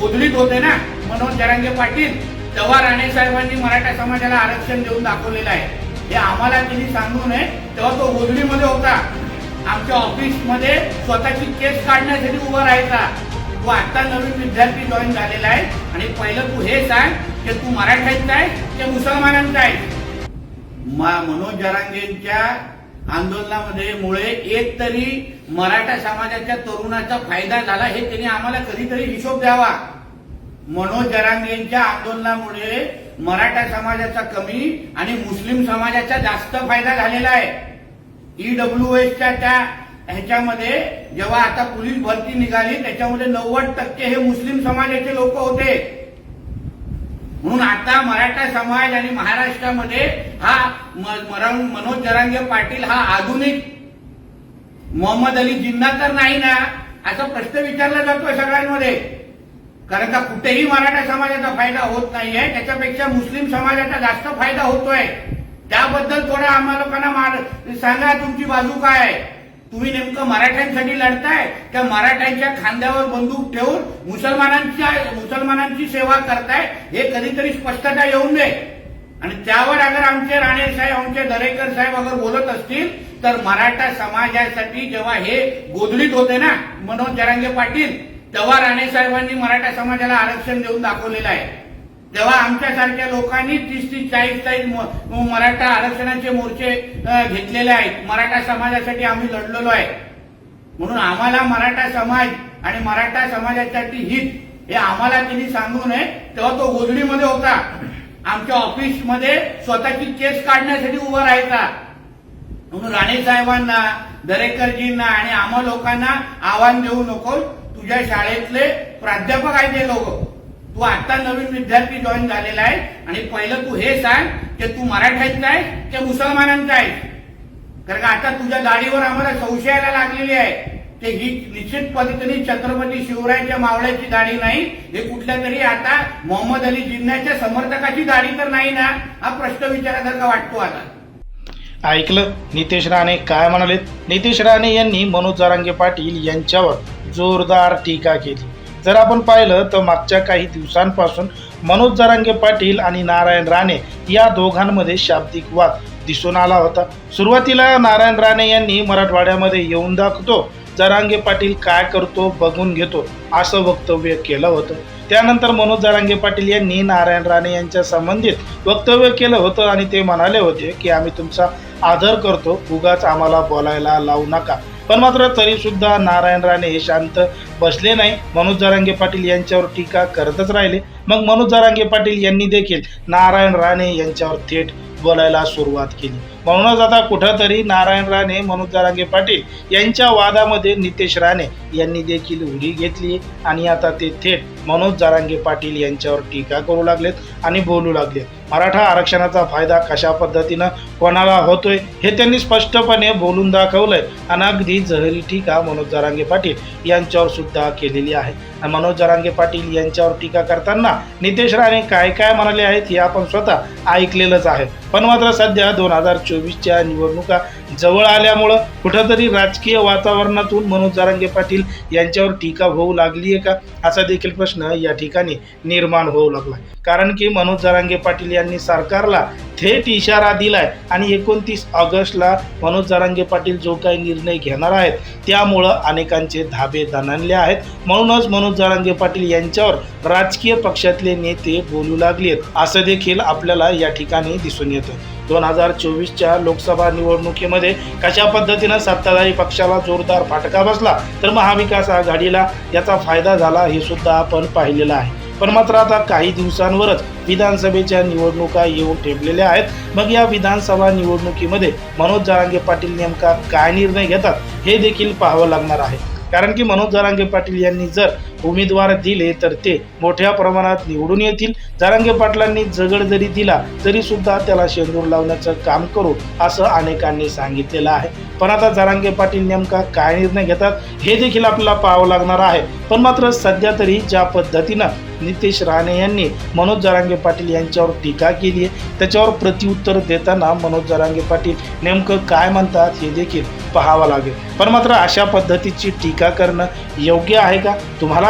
गोधडीत होते ना? मनोज जरांगे पाटील तेव्हा राणे साहेबांनी मराठा समाजाला आरक्षण देऊन दाखवलेलं आहे. हे आम्हाला तिने सांगू नये तेव्हा तो गोधडीमध्ये होता. आमच्या ऑफिसमध्ये स्वतःची केस काढण्यासाठी उभा राहायचा. तू आता नवीन विद्यार्थी जॉईन झालेला आहे. आणि पहिलं तू हे सांग की तू मराठ्यांचा आहे की मुसलमानांचा आहे मनोज जरांगेंच्या आंदोलनामध्ये मुळे एक तरी मराठा समाजाच्या तरुणाचा फायदा झाला हे त्यांनी आम्हाला कधीतरी हिशोब द्यावा. मनोज जरांगेंच्या आंदोलनामुळे मराठा समाजाचा कमी आणि मुस्लिम समाजाचा जास्त फायदा झालेला आहे. ईडब्ल्यू एसच्या त्या ह्याच्यामध्ये जेव्हा आता पोलीस भरती निघाली त्याच्यामध्ये नव्वद टक्के हे मुस्लिम समाजाचे लोक होते. म्हणून आता मराठा समाज आणि महाराष्ट्रामध्ये हा मनोज जरांगे पाटील हा आधुनिक मोहम्मद अली जिन्ना तर नाही ना असा प्रश्न विचारला जातोय सगळ्यांमध्ये. कारण का कुठेही मराठा समाजाचा फायदा होत नाहीये त्याच्यापेक्षा मुस्लिम समाजाचा जास्त फायदा होतोय. त्याबद्दल थोडा आम्हा लोकांना मार- सांगा तुमची बाजू काय आहे. तुम्ही नेमकं मराठ्यांसाठी लढताय? त्या मराठ्यांच्या खांद्यावर बंदूक ठेवून मुसलमानांच्या मुसलमानांची सेवा करताय हे कधीतरी स्पष्टता येऊन दे. आणि त्यावर अगर आमचे राणे साहेब आमचे दरेकर साहेब अगर बोलत असतील तर मराठा समाजासाठी जेव्हा हे गोधडीत होते ना मनोज जरांगे पाटील तेव्हा राणे साहेबांनी मराठा समाजाला आरक्षण देऊन दाखवलेलं आहे. तेव्हा आमच्यासारख्या लोकांनी तीस तीस चाळीस चाळीस मराठा आरक्षणाचे मोर्चे घेतलेले आहेत. मराठा समाजासाठी आम्ही लढलेलो आहे. म्हणून आम्हाला मराठा समाज आणि मराठा समाजासाठी हित हे आम्हाला तिने सांगू नये. तेव्हा तो गोधडीमध्ये होता. आमच्या ऑफिसमध्ये स्वतःची केस काढण्यासाठी उभा राहायचा. म्हणून राणे साहेबांना दरेकरजींना आणि आम्हा लोकांना आव्हान देऊ नको तुझ्या शाळेतले प्राध्यापक आहेत ते लोक. तू आता नवीन विद्यार्थी जॉईन झालेला आहे आणि पहिलं तू हे सांग की तू मराठ्यांचा आहे की मुसलमानांचा आहे कारण का आता तुझ्या गाडीवर आम्हाला संशयाला लागलेली आहे ते ही निश्चित पद्धतीने छत्रपती शिवरायांच्या मावळ्याची दाढी नाही हे कुठल्या तरी आता मोहम्मद अली जिन्नाच्या समर्थकाची दाढी तर नाही ना? हा प्रश्न विचारासारखा वाटतो आता. ऐकलं? नितेश राणे काय म्हणालेत? नितेश राणे यांनी मनोज जारांगे पाटील यांच्यावर जोरदार टीका केली. जर आपण पाहिलं तर मागच्या काही दिवसांपासून मनोज जारांगे पाटील आणि नारायण राणे या दोघांमध्ये शाब्दिक वाद दिसून आला होता. सुरुवातीला नारायण राणे यांनी मराठवाड्यामध्ये येऊन दाखवतो जरांगे पाटील काय करतो बघून घेतो असं वक्तव्य केलं होतं. त्यानंतर मनोज जरांगे पाटील यांनी नारायण राणे यांच्या संबंधित वक्तव्य केलं होतं आणि ते म्हणाले होते की आम्ही तुमचा आदर करतो उगाच आम्हाला बोलायला लावू नका. पण मात्र तरीसुद्धा नारायण राणे हे शांत बसले नाही. मनोज जरांगे पाटील यांच्यावर टीका करतच राहिले. मग मनोज जरांगे पाटील यांनी देखील नारायण राणे यांच्यावर थेट बोलायला सुरुवात केली. म्हणूनच आता कुठंतरी नारायण राणे मनोज जारांगे पाटील यांच्या वादामध्ये नितेश राणे यांनी देखील उडी घेतली आणि आता ते थेट मनोज जारांगे पाटील यांच्यावर टीका करू लागलेत आणि बोलू लागलेत. मराठा आरक्षणाचा फायदा कशा पद्धतीनं कोणाला होतोय हे त्यांनी स्पष्टपणे बोलून दाखवलंय. आणि अगदी जहरी टीका मनोज जरांगे पाटील यांच्यावर सुद्धा केलेली आहे. मनोज जरांगे पाटील यांच्यावर टीका करताना नितेश राणे काय काय म्हणाले आहेत हे आपण स्वतः ऐकलेलंच आहे. पण मात्र सध्या दोन हजार चोवीसच्या निवडणुका जवळ आल्यामुळं कुठंतरी राजकीय वातावरणातून मनोज जरांगे पाटील यांच्यावर टीका होऊ लागली आहे का? असा देखील प्रश्न या ठिकाणी निर्माण होऊ लागला कारण की मनोज जरांगे पाटील यांनी सरकारला थेट इशारा दिलाय. आणि एकोणतीस ऑगस्टला मनोज जरांगे पाटील जो काही निर्णय घेणार आहेत त्यामुळं अनेकांचे धाबे दणाणले आहेत. म्हणूनच मनोज जरांगे पाटील यांच्यावर राजकीय पक्षातले नेते बोलू लागलेत असं देखील आपल्याला या ठिकाणी दिसून येतं. दोन हजार चोवीसच्या लोकसभा निवडणुकीमध्ये कशा पद्धतीनं सत्ताधारी पक्षाला जोरदार फाटका बसला तर महाविकास आघाडीला याचा फायदा झाला हे सुद्धा आपण पाहिलेलं आहे. पण मात्र आता काही दिवसांवरच विधानसभेच्या निवडणुका येऊन ठेपलेल्या आहेत. मग या विधानसभा निवडणुकीमध्ये मनोज जारांगे पाटील नेमका काय निर्णय घेतात हे देखील पाहावं लागणार आहे. कारण की मनोज जारांगे पाटील यांनी जर उमेदवार दिले तर ते मोठ्या प्रमाणात निवडून येतील. जारांगे पाटलांनी जगड जरी दिला तरी सुद्धा त्याला शेंदूर लावण्याचं काम करू असं अनेकांनी सांगितलेलं आहे. पण आता जरांगे पाटील नेमका काय निर्णय घेतात हे देखील आपल्याला पाहावं लागणार आहे. पण मात्र सध्या तरी ज्या पद्धतीनं नितेश राणे यांनी मनोज जरांगे पाटील यांच्यावर टीका केली आहे त्याच्यावर प्रत्युत्तर देताना मनोज जरांगे पाटील नेमकं काय म्हणतात हे देखील पाहावं लागेल. पण मात्र अशा पद्धतीची टीका करणं योग्य आहे का? तुम्हाला